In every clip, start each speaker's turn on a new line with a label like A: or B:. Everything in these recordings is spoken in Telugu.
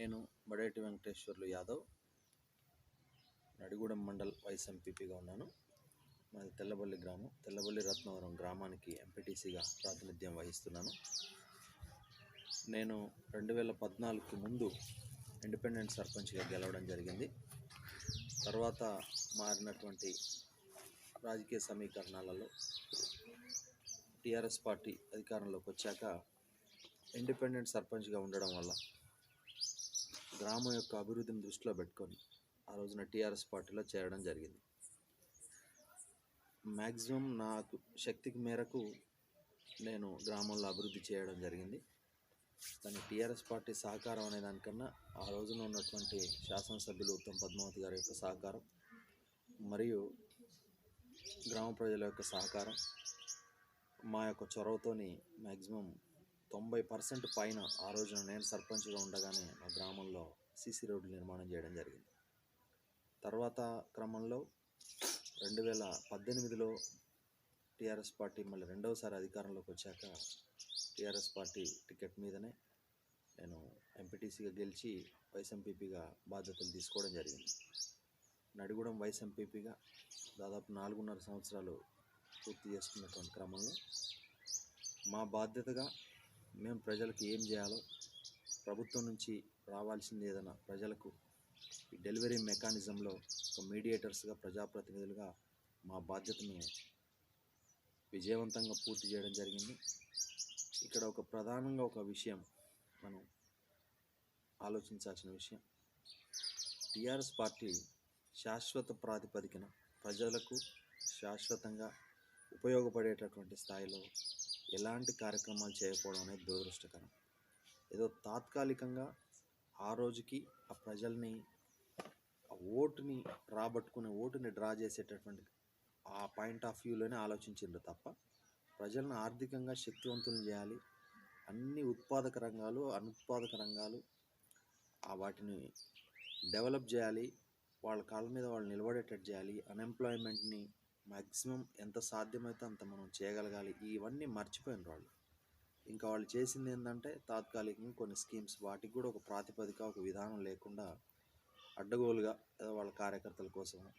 A: నేను బడేటి వెంకటేశ్వర్లు యాదవ్. నడిగూడెం మండల్ వైస్ ఎంపీపీగా ఉన్నాను. మాది తెల్లబల్లి గ్రామం. తెల్లబల్లి రత్నవరం గ్రామానికి ఎంపీటీసీగా ప్రాతినిధ్యం వహిస్తున్నాను. నేను రెండు వేల పద్నాలుగుకి ముందు ఇండిపెండెంట్ సర్పంచ్గా గెలవడం జరిగింది. తర్వాత మారినటువంటి రాజకీయ సమీకరణాలలో టీఆర్ఎస్ పార్టీ అధికారంలోకి వచ్చాక ఇండిపెండెంట్ సర్పంచ్గా ఉండడం వల్ల గ్రామం యొక్క అభివృద్ధిని దృష్టిలో పెట్టుకొని ఆ రోజున టీఆర్ఎస్ పార్టీలో చేరడం జరిగింది. మ్యాక్సిమం నాకు శక్తికి మేరకు నేను గ్రామంలో అభివృద్ధి చేయడం జరిగింది. కానీ టీఆర్ఎస్ పార్టీ సహకారం అనే దానికన్నా ఆ రోజున ఉన్నటువంటి శాసనసభ్యులు ఉత్తమ్ పద్మావతి గారి యొక్క సహకారం మరియు గ్రామ ప్రజల యొక్క సహకారం మా యొక్క చొరవతోని మ్యాక్సిమం తొంభై పర్సెంట్ పైన ఆ రోజున నేను సర్పంచ్గా ఉండగానే మా గ్రామంలో సీసీ రోడ్లు నిర్మాణం చేయడం జరిగింది. తర్వాత క్రమంలో రెండు వేల పద్దెనిమిదిలో టీఆర్ఎస్ పార్టీ మళ్ళీ రెండవసారి అధికారంలోకి వచ్చాక టీఆర్ఎస్ పార్టీ టికెట్ మీదనే నేను ఎంపీటీసీగా గెలిచి వైస్ ఎంపీపీగా బాధ్యతలు తీసుకోవడం జరిగింది. నడిగూడెం వైస్ ఎంపీపీగా దాదాపు నాలుగున్నర సంవత్సరాలు పూర్తి చేసుకున్నటువంటి క్రమంలో మా బాధ్యతగా మేము ప్రజలకు ఏం చేయాలో ప్రభుత్వం నుంచి రావాల్సింది ఏదైనా ప్రజలకు ఈ డెలివరీ మెకానిజంలో ఒక మీడియేటర్స్గా ప్రజాప్రతినిధులుగా మా బాధ్యతను విజయవంతంగా పూర్తి చేయడం జరిగింది. ఇక్కడ ఒక ప్రధానంగా ఒక విషయం మనం ఆలోచించాల్సిన విషయం. టీఆర్ఎస్ పార్టీ శాశ్వత ప్రాతిపదికన ప్రజలకు శాశ్వతంగా ఉపయోగపడేటటువంటి స్థాయిలో ఎలాంటి కార్యక్రమాలు చేయకపోవడం అనేది దురదృష్టకరం. ఏదో తాత్కాలికంగా ఆ రోజుకి ఆ ప్రజల్ని ఆ ఓటుని రాబట్టుకునే ఓటుని డ్రా చేసేటటువంటి ఆ పాయింట్ ఆఫ్ వ్యూలోనే ఆలోచించిండ్రు తప్ప ప్రజలను ఆర్థికంగా శక్తివంతులను చేయాలి. అన్ని ఉత్పాదక రంగాలు అనుత్పాదక రంగాలు ఆ వాటిని డెవలప్ చేయాలి. వాళ్ళ కాళ్ళ మీద వాళ్ళు నిలబడేటట్టు చేయాలి. అన్ఎంప్లాయ్మెంట్ని మ్యాక్సిమం ఎంత సాధ్యమైతే అంత మనం చేయగలగాలి. ఇవన్నీ మర్చిపోయిన వాళ్ళు. ఇంకా వాళ్ళు చేసింది ఏంటంటే తాత్కాలికంగా కొన్ని స్కీమ్స్ వాటికి కూడా ఒక ప్రాతిపదిక ఒక విధానం లేకుండా అడ్డగోలుగా ఏదో వాళ్ళ కార్యకర్తల కోసం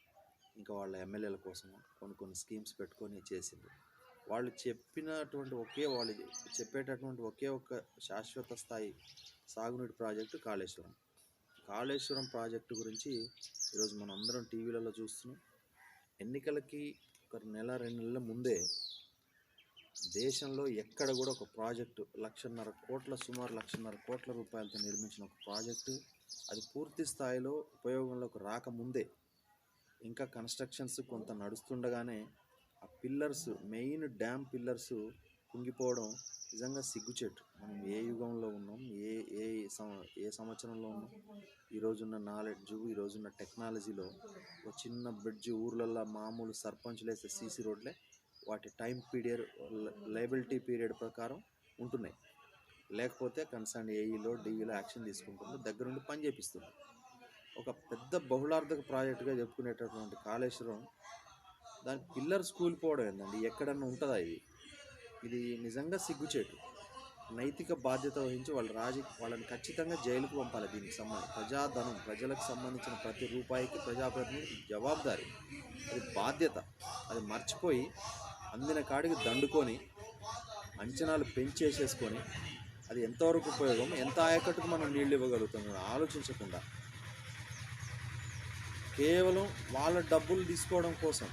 A: ఇంకా వాళ్ళ ఎమ్మెల్యేల కోసం కొన్ని కొన్ని స్కీమ్స్ పెట్టుకొని చేసింది. వాళ్ళు చెప్పినటువంటి ఒకే వాళ్ళు చెప్పేటటువంటి ఒకే ఒక శాశ్వత స్థాయి సాగునీటి ప్రాజెక్టు కాళేశ్వరం. కాళేశ్వరం ప్రాజెక్టు గురించి ఈరోజు మనం అందరం టీవీలలో చూస్తున్నాం. ఎన్నికలకి ఒక నెల రెండు నెలల ముందే దేశంలో ఎక్కడ కూడా ఒక ప్రాజెక్టు లక్షన్నర కోట్ల సుమారు లక్షన్నర కోట్ల రూపాయలతో నిర్మించిన ఒక ప్రాజెక్టు అది పూర్తి స్థాయిలో ఉపయోగంలోకి రాకముందే ఇంకా కన్స్ట్రక్షన్స్ కొంత నడుస్తుండగానే ఆ పిల్లర్స్ మెయిన్ డ్యామ్ పిల్లర్స్ కుంగిపోవడం నిజంగా సిగ్గుచేటు. మనం ఏ యుగంలో ఉన్నాం? ఏ ఏ సం- ఏ సంవత్సరంలో ఉన్నాం? ఈ రోజున్న నాలెడ్జ్ ఈ రోజున్న టెక్నాలజీలో ఒక చిన్న బ్రిడ్జ్ ఊర్లల్లో మామూలు సర్పంచ్లు వేసే సీసీ రోడ్లే వాటి టైం పీరియడ్ లైబిలిటీ పీరియడ్ ప్రకారం ఉంటున్నాయి. లేకపోతే కన్సర్న్ ఏఈలో డిఈలో యాక్షన్ తీసుకుంటుంది దగ్గరుండి పని చేపిస్తుంది. ఒక పెద్ద బహుళార్థక ప్రాజెక్టుగా చెప్పుకునేటటువంటి కాళేశ్వరం దాని పిల్లర్స్ కూలిపోవడం ఏంటండి ఎక్కడన్నా ఉంటుందా ఇది? ఇది నిజంగా సిగ్గుచేటు. నైతిక బాధ్యత వహించి వాళ్ళ రాజీ వాళ్ళని ఖచ్చితంగా జైలుకు పంపాలి దీనికి సంబంధించి. ప్రజాధనం ప్రజలకు సంబంధించిన ప్రతి రూపాయికి ప్రజాప్రతినిధి జవాబుదారి. అది బాధ్యత. అది మర్చిపోయి అందిన కాడికి దండుకొని అంచనాలు పెంచేసేసుకొని అది ఎంతవరకు ఉపయోగం ఎంత ఆయకట్టుకు మనం నీళ్ళు ఇవ్వగలుగుతాం ఆలోచించకుండా కేవలం వాళ్ళ డబ్బులు తీసుకోవడం కోసం.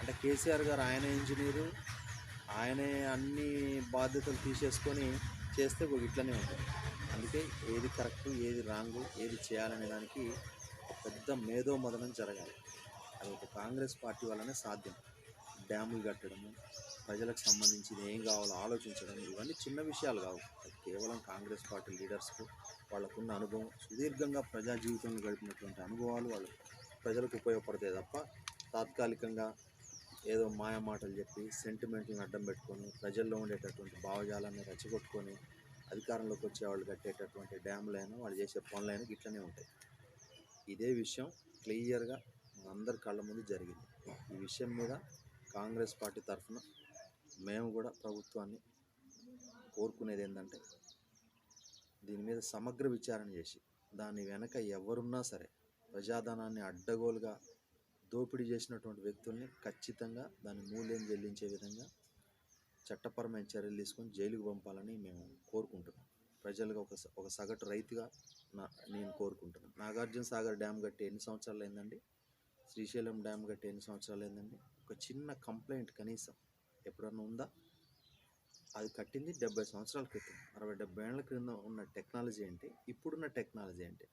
A: అంటే కేసీఆర్ గారు ఆయన ఇంజనీరు ఆయనే అన్ని బాధ్యతలు తీసేసుకొని చేస్తే ఇట్లనే ఉంటుంది. అందుకే ఏది కరెక్ట్ ఏది రాంగు ఏది చేయాలనే దానికి పెద్ద మేధో మదనం జరగాలి. అది ఒక కాంగ్రెస్ పార్టీ వల్లనే సాధ్యం. డ్యాములు కట్టడము ప్రజలకు సంబంధించి ఏం కావాలో ఆలోచించడం ఇవన్నీ చిన్న విషయాలు కావు. కేవలం కాంగ్రెస్ పార్టీ లీడర్స్కు వాళ్ళకున్న అనుభవం సుదీర్ఘంగా ప్రజా జీవితంలో గడిపినటువంటి అనుభవాలు వాళ్ళు ప్రజలకు ఉపయోగపడతాయి తప్ప తాత్కాలికంగా ఏదో మాయ మాటలు చెప్పి సెంటిమెంట్లను అడ్డం పెట్టుకొని ప్రజల్లో ఉండేటటువంటి భావజాలాన్ని రచ్చగొట్టుకొని అధికారంలోకి వచ్చే వాళ్ళు కట్టేటటువంటి డ్యాములైనా వాళ్ళు చేసే పనులైనా ఇట్లనే ఉంటాయి. ఇదే విషయం క్లియర్గా అందరి కళ్ళ ముందు జరిగింది. ఈ విషయం మీద కాంగ్రెస్ పార్టీ తరఫున మేము కూడా ప్రభుత్వాన్ని కోరుకునేది ఏంటంటే దీని మీద సమగ్ర విచారణ చేసి దాని వెనక ఎవరున్నా సరే ప్రజాధనాన్ని అడ్డగోలుగా దోపిడీ చేసినటువంటి వ్యక్తుల్ని ఖచ్చితంగా దాని మూల్యం చెల్లించే విధంగా చట్టపరమైన చర్యలు తీసుకొని జైలుకు పంపాలని మేము కోరుకుంటున్నాం. ప్రజలుగా ఒక స- ఒక సగటు రైతుగా నా నేను కోరుకుంటున్నాను నాగార్జున సాగర్ డ్యామ్ కట్టి ఎన్ని సంవత్సరాలు అయిందండి? శ్రీశైలం డ్యామ్ కట్టి ఎన్ని సంవత్సరాలు అయిందండి? ఒక చిన్న కంప్లైంట్ కనీసం ఎప్పుడన్నా ఉందా? అది కట్టింది డెబ్బై సంవత్సరాల క్రితం. అరవై డెబ్బై ఏళ్ళ క్రింద ఉన్న టెక్నాలజీ ఏంటి? ఇప్పుడున్న టెక్నాలజీ ఏంటి?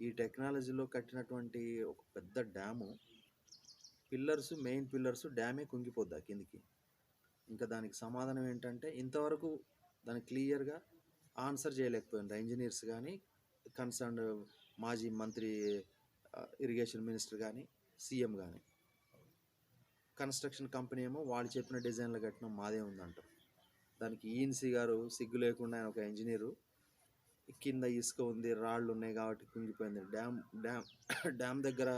A: ఈ టెక్నాలజీలో కట్టినటువంటి ఒక పెద్ద డ్యాము పిల్లర్స్ మెయిన్ పిల్లర్స్ డ్యామే కుంగిపోద్దా కిందికి. ఇంకా దానికి సమాధానం ఏంటంటే ఇంతవరకు దాన్ని క్లియర్గా ఆన్సర్ చేయలేకపోయింది. ఇంజనీర్స్ కానీ కన్సర్న్ మాజీ మంత్రి ఇరిగేషన్ మినిస్టర్ కానీ సీఎం కానీ. కన్స్ట్రక్షన్ కంపెనీ ఏమో వాళ్ళు చెప్పిన డిజైన్లు కట్టిన మాదే ఉందంటారు. దానికి ఈఎన్సీ గారు సిగ్గు లేకుండా ఆయన ఒక ఇంజనీరు కింద ఇసుక ఉంది రాళ్ళు ఉన్నాయి కాబట్టి కుంగిపోయింది. డ్యామ్ డ్యామ్ డ్యామ్ దగ్గర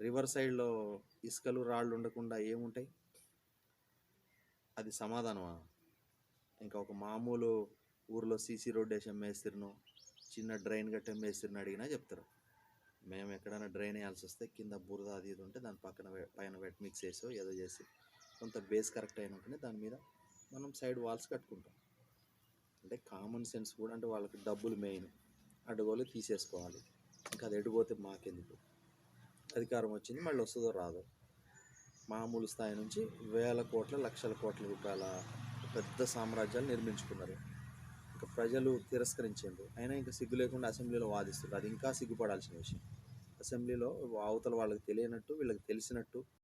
A: రివర్ సైడ్లో ఇసుకలు రాళ్ళు ఉండకుండా ఏముంటాయి? అది సమాధానమా? ఇంకా ఒక మామూలు ఊర్లో సీసీ రోడ్ వేసి మేస్త్రినో చిన్న డ్రైన్ గట్ట మేస్త్రిని అడిగినా చెప్తారు. మేము ఎక్కడైనా డ్రైన్ వేయాల్సి వస్తే కింద బురద అది ఇది ఉంటే దాని పక్కన పైన వెట్ మిక్స్ చేసో ఏదో చేసి కొంత బేస్ కరెక్ట్ అయినాకనే దాని మీద మనం సైడ్ వాల్స్ కట్టుకుంటాం. అంటే కామన్ సెన్స్ కూడా అంటే వాళ్ళకి డబ్బులు మెయిన్ అడుగోలు తీసేసుకోవాలి. ఇంకా అది ఎడిపోతే మాకెందుకు? అధికారం వచ్చింది మళ్ళీ వస్తుందో రాదో. మామూలు స్థాయి నుంచి వేల కోట్ల లక్షల కోట్ల రూపాయల పెద్ద సామ్రాజ్యాలు నిర్మించుకున్నారు. ఇంకా ప్రజలు తిరస్కరించారు అయినా ఇంకా సిగ్గు లేకుండా అసెంబ్లీలో వాదిస్తున్నారు. అది ఇంకా సిగ్గుపడాల్సిన విషయం. అసెంబ్లీలో అవతల వాళ్ళకి తెలియనట్టు వీళ్ళకి తెలిసినట్టు